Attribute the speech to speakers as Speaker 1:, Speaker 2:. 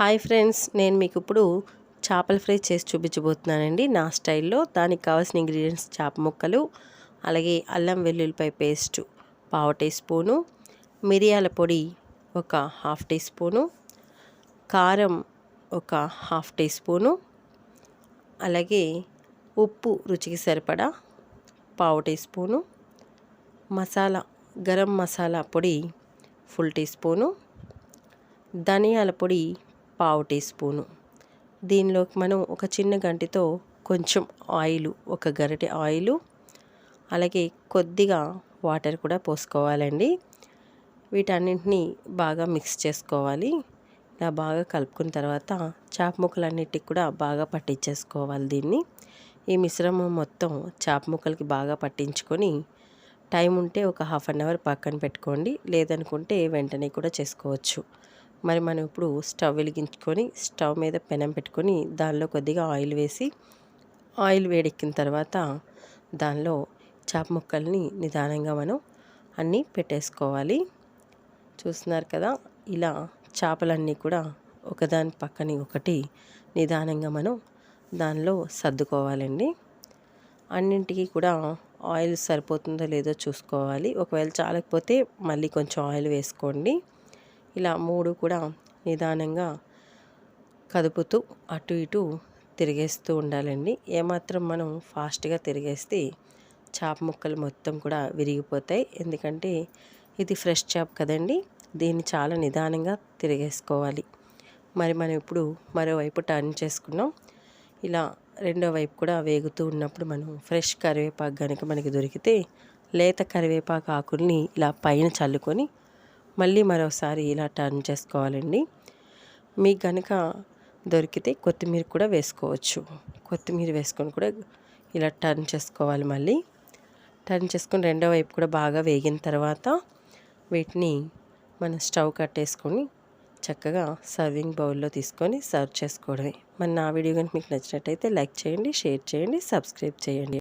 Speaker 1: Hi friends నేను మీకు ఇప్పుడు చేపల ఫ్రై చేసి చూపించబోతున్నానండి. నా స్టైల్లో దానికి కావాల్సిన ఇంగ్రీడియంట్స్ చేప ముక్కలు అలాగే అల్లం వెల్లుల్లిపాయ పేస్ట్ పావు టీ స్పూను మిరియాల పొడి ఒక హాఫ్ టీ స్పూను కారం ఒక హాఫ్ టీ స్పూను అలాగే ఉప్పు రుచికి సరిపడా పావు టీ స్పూను మసాలా గరం మసాలా పొడి ఫుల్ టీ స్పూను ధనియాల పొడి పావు టీ స్పూను. దీనిలోకి మనం ఒక చిన్న గంటితో కొంచెం ఆయిల్ ఒక గరిటె ఆయిల్ అలాగే కొద్దిగా వాటర్ కూడా పోసుకోవాలండి. వీటన్నింటినీ బాగా మిక్స్ చేసుకోవాలి. ఇలా బాగా కలుపుకున్న తర్వాత చేప ముక్కలన్నిటికి కూడా బాగా పట్టించేసుకోవాలి దీన్ని. ఈ మిశ్రమం మొత్తం చేప ముక్కలకి బాగా పట్టించుకొని టైం ఉంటే ఒక హాఫ్ అన్ అవర్ పక్కన పెట్టుకోండి. లేదనుకుంటే వెంటనే కూడా చేసుకోవచ్చు. మరి మనం ఇప్పుడు స్టవ్ వెలిగించుకొని స్టవ్ మీద పెనం పెట్టుకొని దానిలో కొద్దిగా ఆయిల్ వేసి ఆయిల్ వేడెక్కిన తర్వాత దానిలో చేప ముక్కల్ని నిదానంగా మనం అన్నీ పెట్టేసుకోవాలి. చూస్తున్నారు కదా ఇలా చేపలన్నీ కూడా ఒకదాని పక్కని ఒకటి నిదానంగా మనం దానిలో సర్దుకోవాలండి. అన్నింటికి కూడా ఆయిల్ సరిపోతుందో లేదో చూసుకోవాలి. ఒకవేళ చాలకపోతే మళ్ళీ కొంచెం ఆయిల్ వేసుకోండి. ఇలా మూడు కూడా నిదానంగా కదుపుతూ అటు ఇటు తిరిగేస్తూ ఉండాలండి. ఏమాత్రం మనం ఫాస్ట్గా తిరిగేస్తే చేప ముక్కలు మొత్తం కూడా విరిగిపోతాయి. ఎందుకంటే ఇది ఫ్రెష్ చేప కదండి. దీన్ని చాలా నిదానంగా తిరిగేసుకోవాలి. మరి మనం ఇప్పుడు మరోవైపు టర్న్ చేసుకున్నాం. ఇలా రెండో వైపు కూడా వేగుతూ ఉన్నప్పుడు మనం ఫ్రెష్ కరివేపాకు కనుక మనకి దొరికితే లేత కరివేపాకు ఆకుల్ని ఇలా పైన చల్లుకొని మళ్ళీ మరోసారి ఇలా టర్న్ చేసుకోవాలండి. మీకు కనుక దొరికితే కొత్తిమీర కూడా వేసుకోవచ్చు. కొత్తిమీర వేసుకొని కూడా ఇలా టర్న్ చేసుకోవాలి మళ్ళీ. టర్న్ చేసుకొని రెండో వైపు కూడా బాగా వేగిన తర్వాత వీటిని మనం స్టవ్ కట్టేసుకొని చక్కగా సర్వింగ్ బౌల్లో తీసుకొని సర్వ్ చేసుకోవడమే. మన నా వీడియో కనుక మీకు నచ్చినట్టయితే లైక్ చేయండి షేర్ చేయండి సబ్స్క్రైబ్ చేయండి.